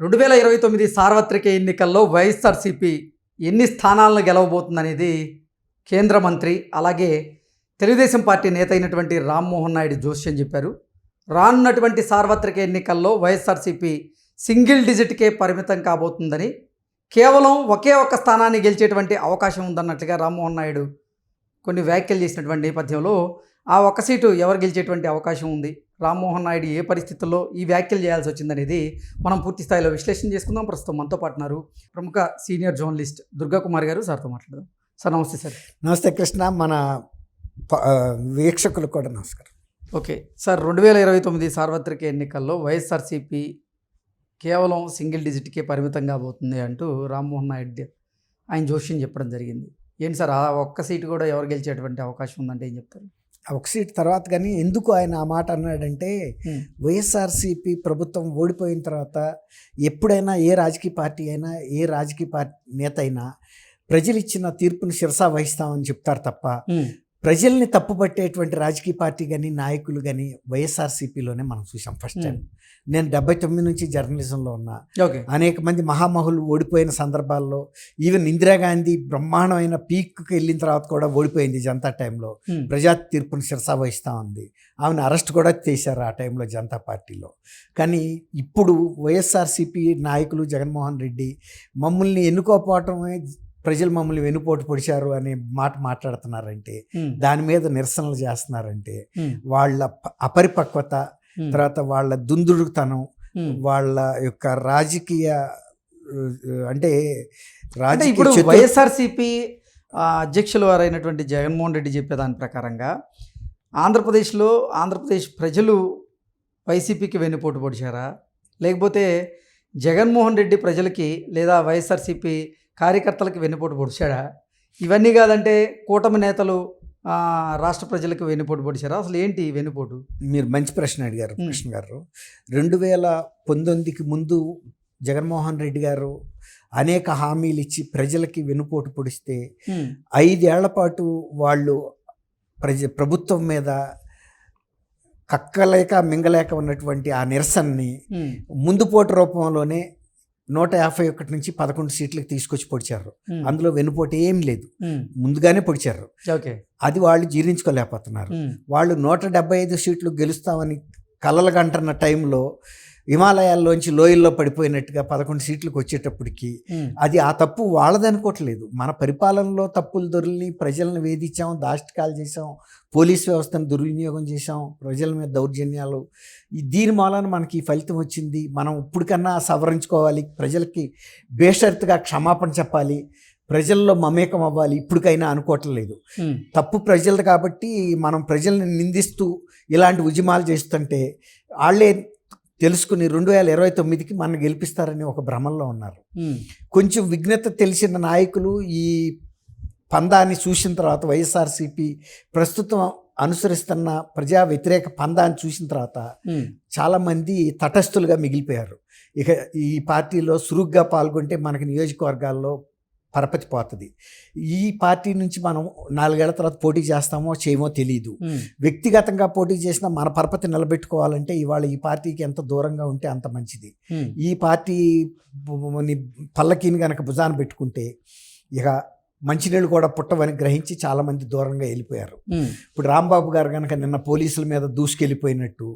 రెండు వేల ఇరవై తొమ్మిది సార్వత్రిక ఎన్నికల్లో వైఎస్ఆర్సీపీ ఎన్ని స్థానాలను గెలవబోతుందనేది కేంద్ర మంత్రి అలాగే తెలుగుదేశం పార్టీ నేత అయినటువంటి రామ్మోహన్ నాయుడు జోస్యం చెప్పారు. రానున్నటువంటి సార్వత్రిక ఎన్నికల్లో వైఎస్ఆర్సీపీ సింగిల్ డిజిట్కే పరిమితం కాబోతుందని కేవలం ఒకే ఒక్క స్థానాన్ని గెలిచేటువంటి అవకాశం ఉందన్నట్లుగా రామ్మోహన్ నాయుడు కొన్ని వ్యాఖ్యలు చేసినటువంటి నేపథ్యంలో ఆ ఒక్క సీటు ఎవరు గెలిచేటువంటి అవకాశం ఉంది? రామ్మోహన్ నాయుడు ఏ పరిస్థితుల్లో ఈ వ్యాఖ్యలు చేయాల్సి వచ్చిందనేది మనం పూర్తి స్థాయిలో విశ్లేషణ చేసుకుందాం. ప్రస్తుతం మనతో పాటు ఉన్నారు ప్రముఖ సీనియర్ జర్నలిస్ట్ దుర్గా కుమార్ గారు సార్తో మాట్లాడదాం. సార్ నమస్తే సార్. నమస్తే కృష్ణ మన వీక్షకులకు కూడా నమస్కారం. ఓకే. సార్ రెండు వేల ఇరవై తొమ్మిది సార్వత్రిక ఎన్నికల్లో వైఎస్ఆర్సీపీ కేవలం సింగిల్ డిజిట్కే పరిమితం కాబోతుంది అంటూ రామ్మోహన్ నాయుడు ఆయన జోష్యం చెప్పడం జరిగింది. ఏంటి సార్ ఆ ఒక్క సీటు కూడా ఎవరు గెలిచేటువంటి అవకాశం ఉందంటే ఏం చెప్తారు? ఒక సీట్ తర్వాత కానీ ఎందుకు ఆయన ఆ మాట అన్నాడంటే. వైఎస్ఆర్సీపీ ప్రభుత్వం ఓడిపోయిన తర్వాత ఎప్పుడైనా ఏ రాజకీయ పార్టీ అయినా ఏ రాజకీయ పార్టీ నేత అయినా ప్రజలు ఇచ్చిన తీర్పును శిరసా వహిస్తామని చెప్తారు తప్ప ప్రజల్ని తప్పుపట్టేటువంటి రాజకీయ పార్టీ కానీ నాయకులు కానీ వైఎస్ఆర్సీపీలోనే మనం చూసాం ఫస్ట్ టైం నేను డెబ్బై తొమ్మిది నుంచి జర్నలిజంలో ఉన్నా. అనేక మంది మహామహులు ఓడిపోయిన సందర్భాల్లో ఈవెన్ ఇందిరాగాంధీ బ్రహ్మాండమైన పీక్కి వెళ్ళిన తర్వాత కూడా ఓడిపోయింది జనతా టైంలో. ప్రజా తీర్పును శిరసా వహిస్తూ ఉంది. ఆమెను అరెస్ట్ కూడా చేశారు ఆ టైంలో జనతా పార్టీలో. కానీ ఇప్పుడు వైఎస్ఆర్సీపీ నాయకులు జగన్మోహన్ రెడ్డి మమ్మల్ని ఎన్నుకోకపోవటమే ప్రజలు మమ్మల్ని వెనుపోటు పొడిచారు అనే మాట మాట్లాడుతున్నారంటే దాని మీద నిరసనలు చేస్తున్నారంటే వాళ్ళ అపరిపక్వత తర్వాత వాళ్ళ దుందుడుతనం వాళ్ళ యొక్క రాజకీయ అంటే రాజకీయ ఇప్పుడు వైఎస్ఆర్సీపీ అధ్యక్షులు వారైనటువంటి జగన్మోహన్ రెడ్డి చెప్పేదాని ప్రకారంగా ఆంధ్రప్రదేశ్లో ఆంధ్రప్రదేశ్ ప్రజలు వైసీపీకి వెన్నుపోటు పొడిచారా? లేకపోతే జగన్మోహన్ రెడ్డి ప్రజలకి లేదా వైఎస్ఆర్సీపీ కార్యకర్తలకు వెన్నుపోటు పొడిచాడా? ఇవన్నీ కాదంటే కూటమి నేతలు రాష్ట్ర ప్రజలకు వెన్నుపోటు పొడిచారా? అసలు ఏంటి వెన్నుపోటు? మీరు మంచి ప్రశ్న అడిగారు. కృష్ణ గారు. రెండు వేల పంతొమ్మిదికి ముందు జగన్మోహన్ రెడ్డి గారు అనేక హామీలు ఇచ్చి ప్రజలకి వెనుపోటు పొడిస్తే ఐదేళ్ళ పాటు వాళ్ళు ప్రజ ప్రభుత్వం మీద కక్కలేక మింగలేక ఉన్నటువంటి ఆ నిరసనని ముందు పోటు రూపంలోనే నూట యాభై ఒకటి నుంచి పదకొండు సీట్లకు తీసుకొచ్చి పొడిచారు. అందులో వెనుపోటు ఏం లేదు. ముందుగానే పొడిచారు. ఓకే. అది వాళ్ళు జీర్ణించుకోలేకపోతున్నారు. వాళ్ళు నూట డెబ్బై ఐదు సీట్లు గెలుస్తామని కలలు కంటున్న టైంలో హిమాలయాల్లోంచి లోయల్లో పడిపోయినట్టుగా పదకొండు సీట్లకు వచ్చేటప్పటికి అది ఆ తప్పు వాళ్ళదనుకోవట్లేదు. మన పరిపాలనలో తప్పులు దొరిని ప్రజలను వేధించాం దాష్టికాలు చేసాం పోలీస్ వ్యవస్థను దుర్వినియోగం చేసాం ప్రజల మీద దౌర్జన్యాలు. ఈ దీని మూలాన మనకి ఫలితం వచ్చింది. మనం ఇప్పటికన్నా సవరించుకోవాలి. ప్రజలకి బేషరతుగా క్షమాపణ చెప్పాలి. ప్రజల్లో మమేకం అవ్వాలి. ఇప్పటికైనా అనుకోవట్లేదు. తప్పు ప్రజలది కాబట్టి మనం ప్రజల్ని నిందిస్తూ ఇలాంటి ఉద్యమాలు చేస్తుంటే వాళ్ళే తెలుసుకుని రెండు వేల ఇరవై తొమ్మిదికి మన గెలిపిస్తారని ఒక భ్రమంలో ఉన్నారు. కొంచెం విఘ్నత తెలిసిన నాయకులు ఈ పందాన్ని చూసిన తర్వాత వైఎస్ఆర్సీపీ ప్రస్తుతం అనుసరిస్తున్న ప్రజా వ్యతిరేక పందాన్ని చూసిన తర్వాత చాలామంది తటస్థులుగా మిగిలిపోయారు. ఇక ఈ పార్టీలో సురుగ్గా పాల్గొంటే మనకి నియోజకవర్గాల్లో పరపతి పోతుంది. ఈ పార్టీ నుంచి మనం నాలుగేళ్ళ తర్వాత పోటీ చేస్తామో చేయమో తెలియదు వ్యక్తిగతంగా పోటీ చేసినా మన పరపతి నిలబెట్టుకోవాలంటే ఇవాళ ఈ పార్టీకి ఎంత దూరంగా ఉంటే అంత మంచిది. ఈ పార్టీ పల్లకీని కనుక భుజాన పెట్టుకుంటే ఇక మంచినీళ్ళు కూడా పుట్టవని గ్రహించి చాలామంది దూరంగా వెళ్ళిపోయారు. ఇప్పుడు రాంబాబు గారు కనుక నిన్న పోలీసుల మీద దూసుకెళ్ళిపోయినట్టు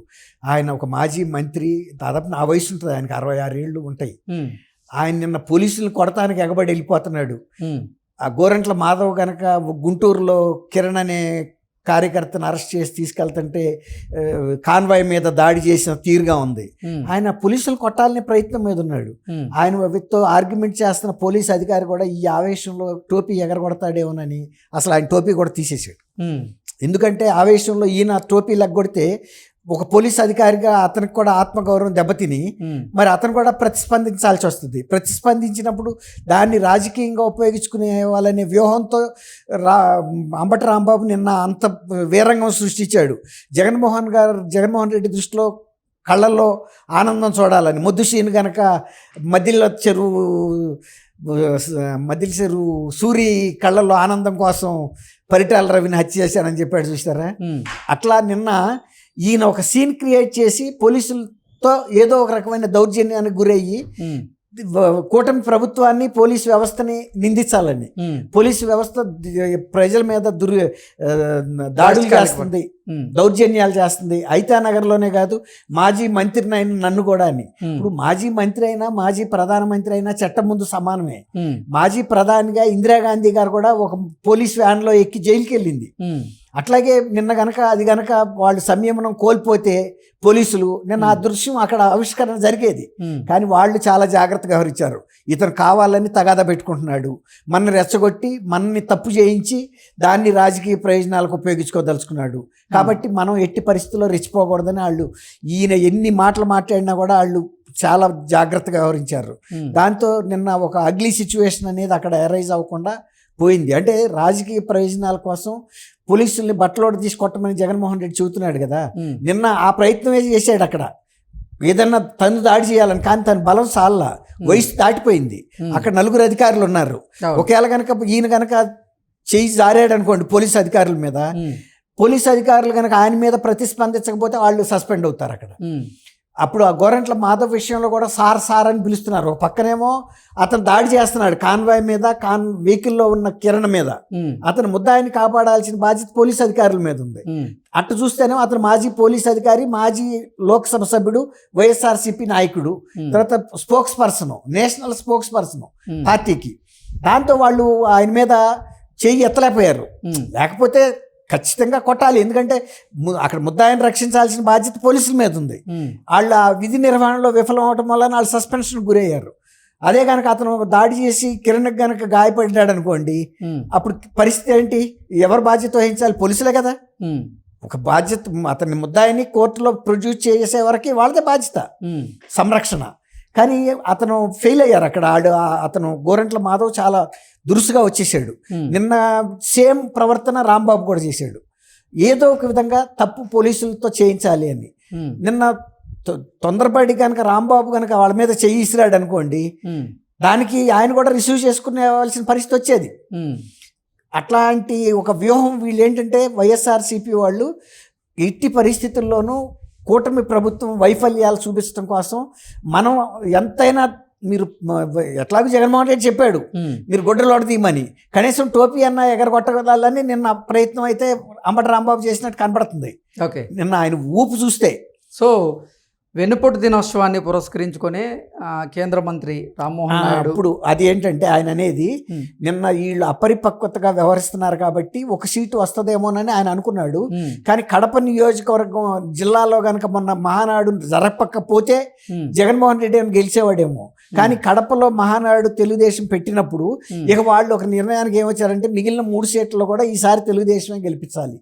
ఆయన ఒక మాజీ మంత్రి దాదాపు నా వయసు ఉంటుంది ఆయనకి అరవై ఆరు ఏళ్ళు ఉంటాయి. ఆయన నిన్న పోలీసులను కొడతానికి ఎగబడి వెళ్ళిపోతున్నాడు. ఆ గోరంట్ల మాధవ్ కనుక గుంటూరులో కిరణ్ అనే కార్యకర్తను అరెస్ట్ చేసి తీసుకెళ్తుంటే కాన్వాయ్ మీద దాడి చేసిన తీరుగా ఉంది. ఆయన పోలీసులు కొట్టాలనే ప్రయత్నం మీద ఉన్నాడు. ఆయన వ్యక్తితో ఆర్గ్యుమెంట్ చేస్తున్న పోలీస్ అధికారి కూడా ఈ ఆవేశంలో టోపీ ఎగరగొడతాడేమోనని అసలు ఆయన టోపీ కూడా తీసేసాడు ఎందుకంటే ఆవేశంలో ఈయన టోపీ లెగ్గొడితే ఒక పోలీస్ అధికారిగా అతనికి కూడా ఆత్మగౌరవం దెబ్బతిని మరి అతను కూడా ప్రతిస్పందించాల్సి వస్తుంది. ప్రతిస్పందించినప్పుడు దాన్ని రాజకీయంగా ఉపయోగించుకునే వాళ్ళనే వ్యూహంతో రా అంబటి రాంబాబు నిన్న అంత వీరంగం సృష్టించాడు. జగన్మోహన్ గారు జగన్మోహన్ రెడ్డి దృష్టిలో కళ్ళల్లో ఆనందం చూడాలని. మొద్దుషీని గనక మదిల చెరువు మదిల చెరువు సూరి కళ్ళల్లో ఆనందం కోసం పరిటాల రవిని హత్య చేశానని చెప్పాడు చూసారా అట్లా నిన్న ఈయన ఒక సీన్ క్రియేట్ చేసి పోలీసులు తో ఏదో ఒక రకమైన దౌర్జన్యానికి గురయ్యి కూటమి ప్రభుత్వాన్ని పోలీస్ వ్యవస్థని నిందించాలని. పోలీసు వ్యవస్థ ప్రజల మీద దుర్ దాడులు చేస్తుంది. దౌర్జన్యాలు చేస్తుంది. ఐతా నగర్లోనే కాదు మాజీ మంత్రిని అయిన నన్ను కూడా అని. ఇప్పుడు మాజీ మంత్రి అయినా మాజీ ప్రధానమంత్రి అయినా చట్టం ముందు సమానమే. మాజీ ప్రధానిగా ఇందిరాగాంధీ గారు కూడా ఒక పోలీస్ వ్యాన్లో ఎక్కి జైలుకి వెళ్ళింది అట్లాగే నిన్న గనక అది గనక వాళ్ళు సంయమనం కోల్పోతే పోలీసులు నిన్న ఆ దృశ్యం అక్కడ ఆవిష్కరణ జరిగేది. కానీ వాళ్ళు చాలా జాగ్రత్తగా వ్యవహరించారు. ఇతను కావాలని తగాదా పెట్టుకుంటున్నాడు. మనని రెచ్చగొట్టి మనని తప్పు చేయించి దాన్ని రాజకీయ ప్రయోజనాలకు ఉపయోగించుకోదలుచుకున్నాడు. కాబట్టి మనం ఎట్టి పరిస్థితుల్లో రెచ్చిపోకూడదని వాళ్ళు ఈయన ఎన్ని మాటలు మాట్లాడినా కూడా వాళ్ళు చాలా జాగ్రత్తగా వ్యవహరించారు. ఉమ్, దాంతో నిన్న ఒక అగ్లీ సిచ్యువేషన్ అనేది అక్కడ ఎరైజ్ అవ్వకుండా పోయింది. అంటే రాజకీయ ప్రయోజనాల కోసం పోలీసుల్ని బట్టలోడు తీసి కొట్టమని జగన్మోహన్ రెడ్డి చెబుతున్నాడు కదా. ఉమ్, నిన్న ఆ ప్రయత్నమే చేశాడు అక్కడ. ఏదన్నా తను దాడి చేయాలని కానీ తన బలం సాల్లా. వయసు దాటిపోయింది. అక్కడ నలుగురు అధికారులు ఉన్నారు. ఒకవేళ కనుక ఈయన కనుక చేయి జారాడు అనుకోండి పోలీస్ అధికారుల మీద. పోలీస్ అధికారులు కనుక ఆయన మీద ప్రతిస్పందించకపోతే వాళ్ళు సస్పెండ్ అవుతారు అక్కడ. అప్పుడు ఆ గోరంట్ల మాధవ్ విషయంలో కూడా సార్ సార్ అని పిలుస్తున్నారు. పక్కనేమో అతను దాడి చేస్తున్నాడు కాన్వాయ్ మీద కాన్ వెహికల్లో ఉన్న కిరణ్ మీద. అతను ముద్దాయిని కాపాడాల్సిన బాధ్యత పోలీస్ అధికారుల మీద ఉంది. అటు చూస్తేనే అతను మాజీ పోలీస్ అధికారి మాజీ లోక్సభ సభ్యుడు వైఎస్ఆర్సీపీ నాయకుడు తర్వాత spokesperson national spokesperson పార్టీకి. దాంతో వాళ్ళు ఆయన మీద చెయ్యి ఎత్తలేకపోయారు. లేకపోతే ఖచ్చితంగా కొట్టాలి. ఎందుకంటే అక్కడ ముద్దాయిని రక్షించాల్సిన బాధ్యత పోలీసుల మీద ఉంది. వాళ్ళు ఆ విధి నిర్వహణలో విఫలం అవటం వల్ల వాళ్ళు సస్పెన్షన్ గురయ్యారు. అదే కనుక అతను దాడి చేసి కిరణ్కి కనుక గాయపడ్డాడు అనుకోండి అప్పుడు పరిస్థితి ఏంటి? ఎవరు బాధ్యత వహించాలి? పోలీసులే కదా. ఒక బాధ్యత అతన్ని ముద్దాయిని కోర్టులో ప్రొడ్యూస్ చేసే వరకు వాళ్ళదే బాధ్యత. సంరక్షణ. కానీ అతను ఫెయిల్ అయ్యారు అక్కడ. ఆడు అతను గోరంట్ల మాధవ్ చాలా దురుసుగా వచ్చేసాడు. ఉమ్, నిన్న సేమ్ ప్రవర్తన రాంబాబు కూడా చేశాడు. ఏదో ఒక విధంగా తప్పు పోలీసులతో చేయించాలి అని. ఉమ్, నిన్న తొందరపడి కనుక రాంబాబు కనుక వాళ్ళ మీద చెయ్యి ఇసిరాడు అనుకోండి ఉమ్, దానికి ఆయన కూడా రిసీవ్ చేసుకునేవలసిన పరిస్థితి వచ్చేది. అట్లాంటి ఒక వ్యూహం వీళ్ళు ఏంటంటే వైఎస్ఆర్సీపీ వాళ్ళు ఎట్టి పరిస్థితుల్లోనూ కూటమి ప్రభుత్వం వైఫల్యాలు చూపించడం కోసం మనం ఎంతైనా మీరు ఎట్లాగో జగన్మోహన్ రెడ్డి చెప్పాడు మీరు గుడ్డలోడ తీయమని. కనీసం టోపీ అన్న ఎగరగొట్టగలని నిన్న ప్రయత్నం అయితే అంబటి రాంబాబు చేసినట్టు కనబడుతుంది ఓకే. నిన్న ఆయన ఊపు చూస్తే. సో వెన్నుపోటు దినోత్సవాన్ని పురస్కరించుకొని కేంద్ర మంత్రి రామ్మోహన్ నాయుడు. అప్పుడు అది ఏంటంటే ఆయన అనేది నిన్న వీళ్ళు అపరిపక్వతగా వ్యవహరిస్తున్నారు కాబట్టి ఒక సీటు వస్తుందేమోనని ఆయన అనుకున్నాడు. కానీ కడప నియోజకవర్గం జిల్లాలో కనుక మొన్న మహానాడు జరగకపోతే ఉమ్, జగన్మోహన్ రెడ్డి అని గెలిచేవాడేమో. కానీ కడపలో మహానాడు తెలుగుదేశం పెట్టినప్పుడు ఇక వాళ్ళు ఒక నిర్ణయానికి ఏమొచ్చారంటే మిగిలిన మూడు సీట్లలో కూడా ఈసారి తెలుగుదేశమే గెలిపించాలి.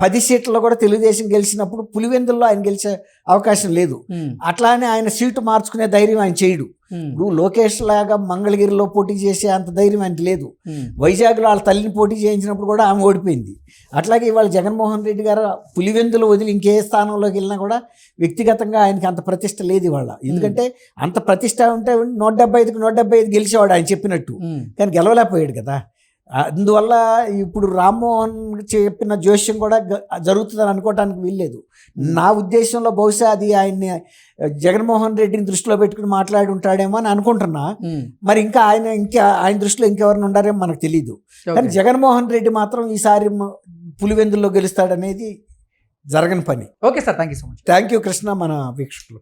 పది సీట్లలో కూడా తెలుగుదేశం గెలిచినప్పుడు పులివెందుల్లో ఆయన గెలిచే అవకాశం లేదు. అట్లానే ఆయన సీటు మార్చుకునే ధైర్యం ఆయన చేయడు. ఇప్పుడు లోకేష్ లాగా మంగళగిరిలో పోటీ చేసే అంత ధైర్యం ఆయనకి లేదు. ఉమ్, వైజాగ్లో వాళ్ళ తల్లిని పోటీ చేయించినప్పుడు కూడా ఆమె ఓడిపోయింది. అట్లాగే ఇవాళ జగన్మోహన్ రెడ్డి గారు పులివెందులు వదిలి ఇంకే స్థానంలోకి వెళ్ళినా కూడా వ్యక్తిగతంగా ఆయనకి అంత ప్రతిష్ట లేదు ఇవాళ. ఎందుకంటే అంత ప్రతిష్ట ఉంటే నూట డెబ్బై ఐదుకి నూట డెబ్బై ఐదు గెలిచేవాడు ఆయన చెప్పినట్టు. కానీ గెలవలేకపోయాడు కదా. అందువల్ల ఇప్పుడు రామ్మోహన్ చెప్పిన జోష్యం కూడా జరుగుతుందని అనుకోవడానికి వీల్లేదు. నా ఉద్దేశంలో బహుశా అది ఆయన్ని జగన్మోహన్ రెడ్డిని దృష్టిలో పెట్టుకుని మాట్లాడి ఉంటాడేమో అని అనుకుంటున్నా. మరి ఇంకా ఆయన ఇంకా ఆయన దృష్టిలో ఇంకెవరిని ఉండారేమో మనకు తెలియదు కానీ. జగన్మోహన్ రెడ్డి మాత్రం ఈసారి పులివెందుల్లో గెలుస్తాడనేది జరగని పని. Okay sir thank you so much. Thank you Krishna మన వీక్షకులు